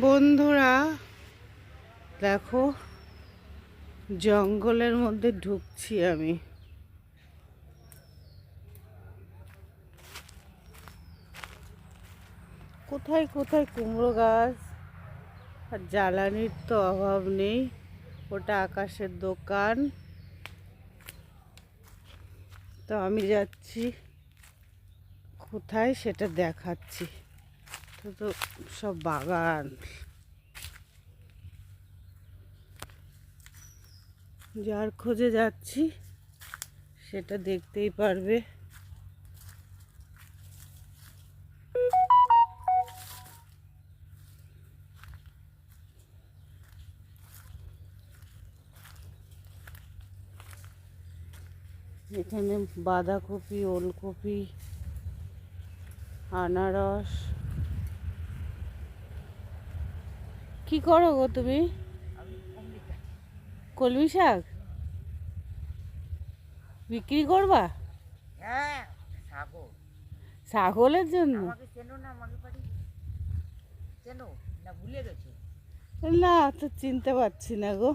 বন্ধুরা, দেখো, জঙ্গলের মধ্যে ঢুকছি আমি। কোথায় কোথায় কুমড়ো গাছ? আর জ্বালানির তো অভাব নেই, ওটা আকাশের দোকান। তো আমি যাচ্ছি। কোথায় সেটা দেখাচ্ছি। তো তো সব বাগান। যার খোঁজে যাচ্ছি, সেটা দেখতেই পারবে। এখানে বাঁধাকপি ওলকপি আনারস। কি করো গো তুমি? কলমি শাক? বিক্রি করবা? হ্যাঁ ছাগলের জন্য? না তো চিনতে পারছি না গো।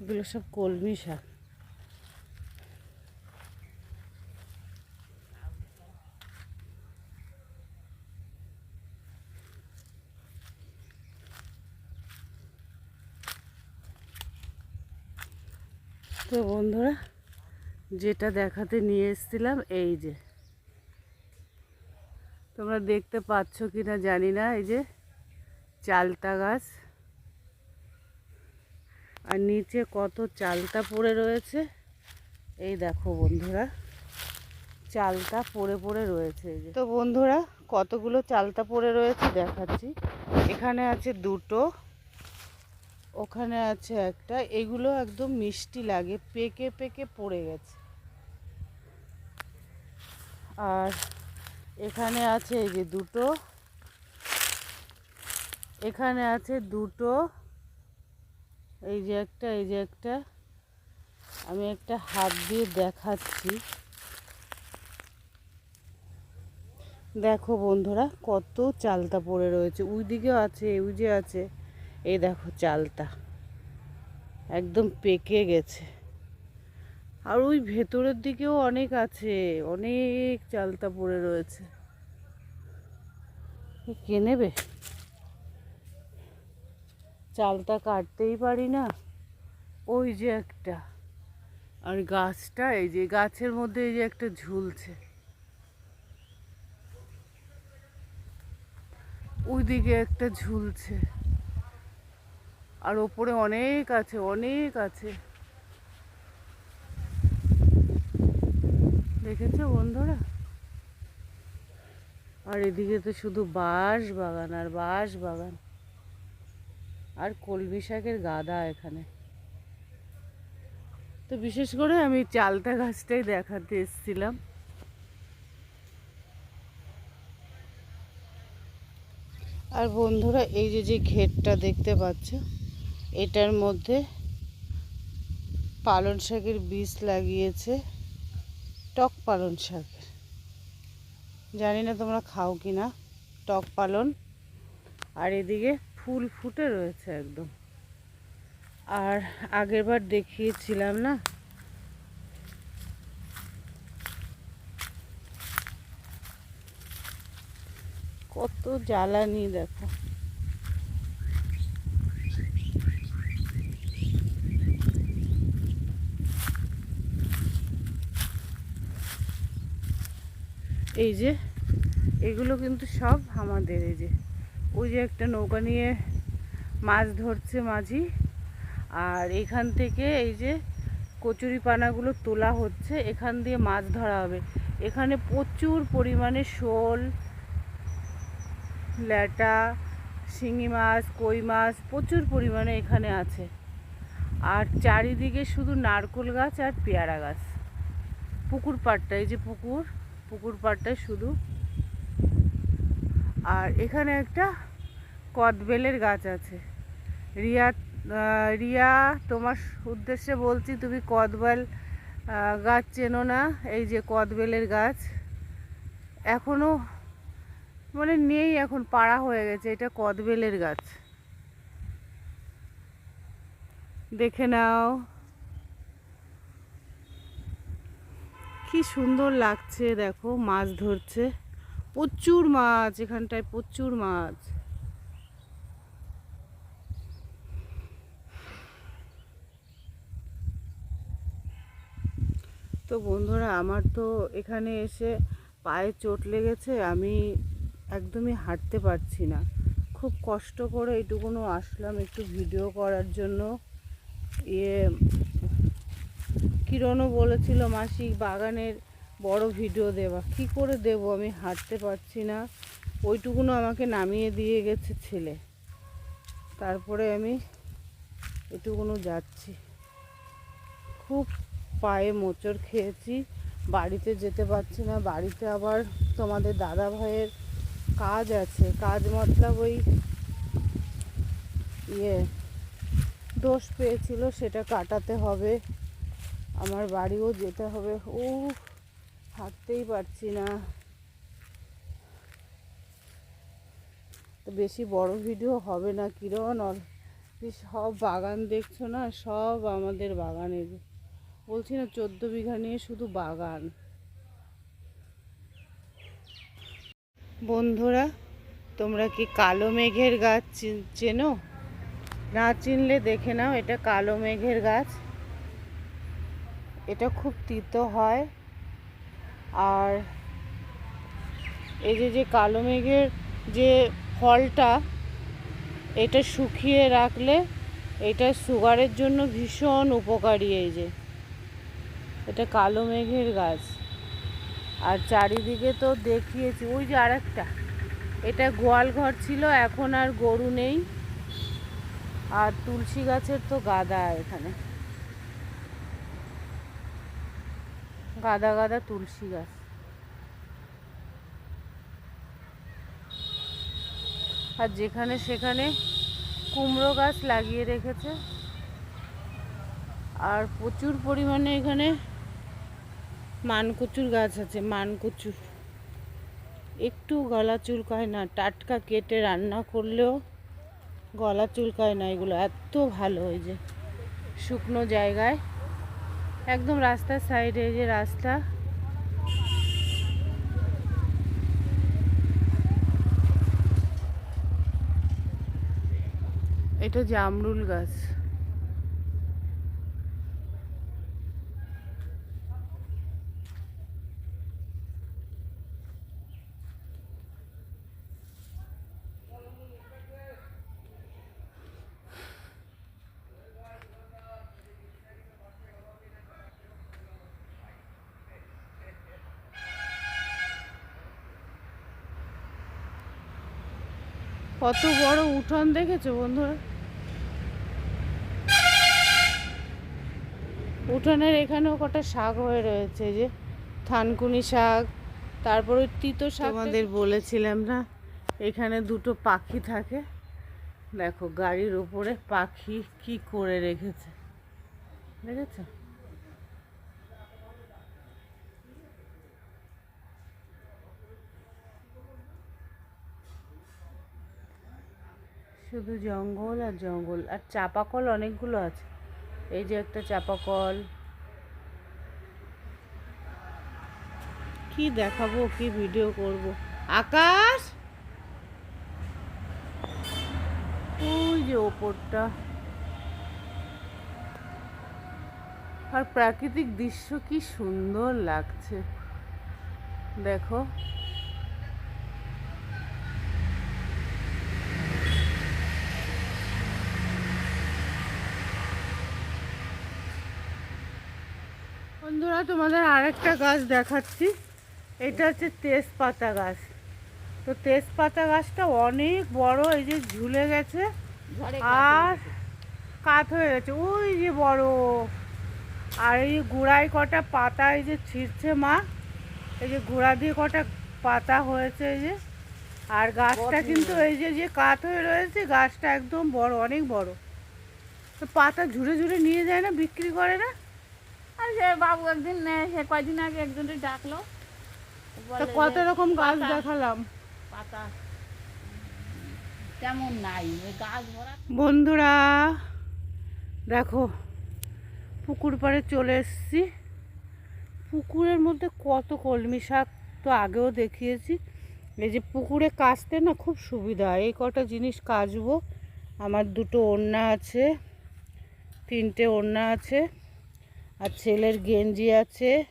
এগুলো সব কলমি শাক। তো বন্ধুরা, যেটা দেখাতে নিয়ে এসেছিলাম, এই যে। তোমরা দেখতে পাচ্ছ কি না জানি না, এই যে চালতা গাছ। আর নিচে কত চালতা পড়ে রয়েছে। এই দেখো বন্ধুরা, চালতা পড়ে পড়ে রয়েছে তো বন্ধুরা, কতগুলো চালতা পড়ে রয়েছে দেখাচ্ছি। এখানে আছে দুটো, ওখানে আছে একটা। এগুলো একদম মিষ্টি লাগে, পেকে পেকে পড়ে গেছে। আর এখানে আছে এই যে দুটো, এখানে আছে দুটো এই যে একটা, এই যে একটা। আমি একটা হাত দিয়ে দেখাচ্ছি। দেখো বন্ধুরা, কত চালতা পড়ে রয়েছে। ওই দিকেও আছে, ওই যে আছে। এই দেখো চালতা। একদম পেকে গেছে। আর ওই ভেতরের দিকেও অনেক আছে। অনেক চালতা পড়ে রয়েছে। কে নেবে? চালটা কাটতেই পারি না। ওই যে একটা। আর গাছটা, এই যে গাছের মধ্যে এই যে একটা ঝুলছে। ওইদিকে একটা ঝুলছে। আর ওপরে অনেক আছে অনেক আছে। দেখেছ বন্ধুরা? আর এদিকে তো শুধু বাঁশ বাগান আর বাঁশ বাগান আর কলমি শাকের গাদা এখানে। তো বিশেষ করে আমি চালতা গাছটাই দেখাতে এসেছিলাম। আর বন্ধুরা, এই যে যে ঘেরটা দেখতে পাচ্ছ, এটার মধ্যে পালন শাকের বীজ লাগিয়েছে, টক পালন শাকের জানি না তোমরা খাও কি না টক পালন। আর এদিকে ফুল ফুটে রয়েছে একদম। আর আগেরবার দেখিয়েছিলাম না? কত জ্বালানি দেখো। এই যে, এগুলো কিন্তু সব আমাদের এই যে। ওই যে একটা নৌকা নিয়ে মাছ ধরছে মাঝি। আর এখান থেকে এই যে কচুরি পানাগুলো তোলা হচ্ছে, এখান দিয়ে মাছ ধরা হবে। এখানে প্রচুর পরিমাণে শোল, ল্যাটা, শিঙি মাছ, কই মাছ প্রচুর পরিমাণে এখানে আছে। আর চারিদিকে শুধু নারকোল গাছ আর পেয়ারা গাছ। পুকুর এই যে পুকুর পুকুর পাড়টায় শুধু আর এখানে একটা কদবেলের গাছ আছে। রিয়া রিয়া, তোমার উদ্দেশ্যে বলছি, তুমি কদবেল গাছ চেনো না, এই যে কদবেলের গাছ। এখনও মানে নেই, এখন পাড়া হয়ে গেছে, এটা কদবেলের গাছ। দেখে নাও। কি সুন্দর লাগছে, দেখো, মাছ ধরছে। প্রচুর মাছ, এখানটায় প্রচুর মাছ। তো বন্ধুরা, আমার তো এখানে এসে পায়ে চোট লেগেছে, আমি একদমই হাঁটতে পারছি না। খুব কষ্ট করে এইটুকুনো আসলাম একটু ভিডিও করার জন্য। ইয়ে কিরণও বলেছিল মাসিক বাগানের বড় ভিডিও দেওয়া। কি করে দেব? আমি হাঁটতে পারছি না। ওইটুকুনো আমাকে নামিয়ে দিয়ে গেছে ছেলে। তারপরে আমি এটুকুনো যাচ্ছি। খুব পায়ে মোচড় খেয়েছি। বাড়িতে যেতে পারছি না। বাড়িতে আবার তোমাদের দাদা ভাইয়ের কাজ আছে। কাজ মতলব ওই ইয়ে দোষ পেয়েছিল, সেটা কাটাতে হবে। আমার বাড়িও যেতে হবে। ও হাঁটতেই পারছি না। তো বেশি বড় ভিডিও হবে না কিরণ? আর সব বাগান দেখছ না? সব আমাদের বাগানের। বলছি না, চোদ্দ বিঘা নিয়ে শুধু বাগান। বন্ধুরা, তোমরা কি কালো মেঘের গাছ চেনো? না চিনলে দেখে নাও, এটা কালো মেঘের গাছ। এটা খুব তিতো হয়। আর এই যে যে কালো মেঘের যে ফলটা, এটা শুকিয়ে রাখলে এটা সুগারের জন্য ভীষণ উপকারী এই যে। এটা কালো মেঘের গাছ। আর চারিদিকে তো দেখিয়েছি, ওই যে আরেকটা। এটা গোয়াল ঘর ছিল, এখন আর গরু নেই। আর তুলসী গাছের তো গাদা এখানে। গাদা গাদা তুলসী গাছ। আর যেখানে সেখানে কুমড়ো গাছ লাগিয়ে রেখেছে। আর প্রচুর পরিমাণে এখানে মানকচুর গাছ আছে মানকচু একটু গলা চুলকায় না, টাটকা কেটে রান্না করলেও গলা চুলকায় না এগুলো, এত ভালো ওই যে শুকনো জায়গায়। একদম রাস্তার সাইডে যে রাস্তা। এটা জামরুল গাছ। কত বড় উঠোন দেখেছ বন্ধুরা? উঠোনের এখানেও কটা শাক হয়ে রয়েছে যে থানকুনি শাক, তারপরে তিতো শাক আমাদের বলেছিলাম না, এখানে দুটো পাখি থাকে। দেখো, গাড়ির উপরে পাখি কি করে রেখেছে? দেখেছ? শুধু জঙ্গল আর জঙ্গল, আর চাপা কল অনেকগুলো আছে। এই যে একটা চাপা কল কি দেখাবো, কি ভিডিও করব? আকাশ! ওই যে ওপরটা। আর প্রাকৃতিক দৃশ্য কি সুন্দর লাগছে। দেখো। বন্ধুরা তোমাদের আরেকটা গাছ দেখাচ্ছি। এটা হচ্ছে তেজপাতা গাছ। তো তেজপাতা গাছটা অনেক বড় এই যে ঝুলে গেছে আর কাত হয়ে গেছে। ওই যে বড়। আর এই গোড়ায় কটা পাতা এই যে ছিঁড়ছে মা এই যে গোড়া দিয়ে কটা পাতা হয়েছে এই যে। আর গাছটা কিন্তু এই যে যে কাত হয়ে রয়েছে গাছটা একদম বড় অনেক বড়। তো পাতা ঝুড়ে ঝুড়ে নিয়ে যায় না বিক্রি করে না? আর সে বাবু একদিন সে কয়দিন আগে একজনকে ডাকলো। কত রকম গাছ দেখালাম? পাতা। তেমন নাই ওই গাছ ভরা। বন্ধুরা দেখো পুকুর পাড়ে চলে এসেছি। পুকুরের মধ্যে কত কলমি শাক তো আগেও দেখিয়েছি। এই যে পুকুরে কাচতে না খুব সুবিধা এই কটা জিনিস কাচবো। আমার দুটো ওড়না আছে তিনটে ওড়না আছে। আর ছেলের গেঞ্জি আছে,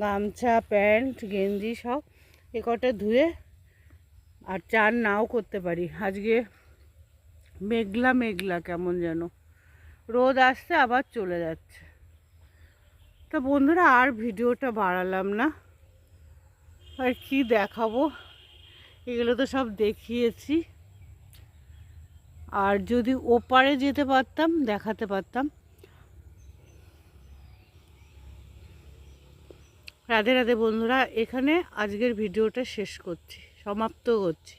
গামছা, প্যান্ট, গেঞ্জি সব। এ কটা ধুয়ে আর চান নাও করতে পারি। আজকে মেঘলা মেঘলা কেমন যেন। রোদ আসছে, আবার চলে যাচ্ছে। তা বন্ধুরা, আর ভিডিওটা বাড়ালাম না। আর কি দেখাবো? এগুলো তো সব দেখিয়েছি। আর যদি ওপারে যেতে পারতাম, দেখাতে পারতাম। রাধে রাধে বন্ধুরা এখানে আজকের ভিডিওটা শেষ করছি সমাপ্ত করছি।